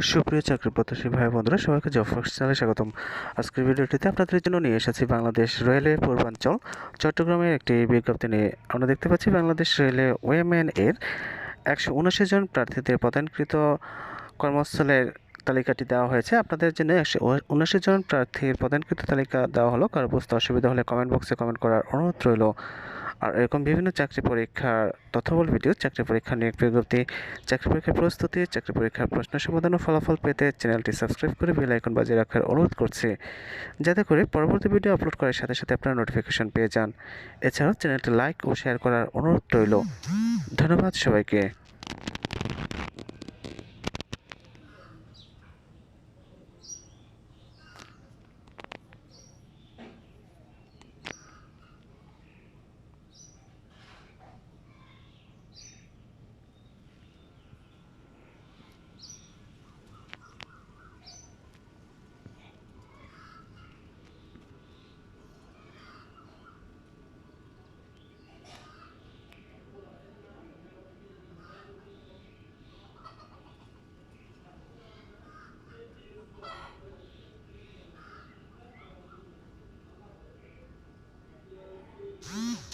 সুপ্রিয় চাকরি প্রত্যাশী ভাই বন্ধুরা, সবাইকে জব চ্যানেলে স্বাগতম। আজকের ভিডিওটিতে আপনাদের জন্য নিয়ে এসেছি বাংলাদেশ রেলওয়ে পূর্বাঞ্চল, চট্টগ্রামের একটি বিজ্ঞপ্তি নিয়ে। আমরা দেখতে পাচ্ছি বাংলাদেশ রেলওয়ে ওয়েম্যান এর একশো উনআশি জন প্রার্থীদের প্রদানকৃত কর্মস্থলের তালিকাটি দেওয়া হয়েছে। আপনাদের জন্য একশো উনআশি জন প্রার্থীর প্রদানকৃত তালিকা দেওয়া হলো। কারও বুঝতে অসুবিধা হলে কমেন্ট বক্সে কমেন্ট করার অনুরোধ রইল। আর এরকম বিভিন্ন চাকরি পরীক্ষার তথ্যবল ভিডিও, চাকরি পরীক্ষা, নিয়োগ বিজ্ঞপ্তি, চাকরি পরীক্ষার প্রস্তুতি, চাকরি পরীক্ষার প্রশ্ন সমাধান ও ফলাফল পেতে চ্যানেলটি সাবস্ক্রাইব করে বেল আইকন বাজিয়ে রাখার অনুরোধ করছি। যাতে করে পরবর্তী ভিডিও আপলোড করার সাথে সাথে আপনারা নোটিফিকেশন পেয়ে যান। এছাড়াও চ্যানেলটি লাইক ও শেয়ার করার অনুরোধ রইল। ধন্যবাদ সবাইকে। Mm-hmm.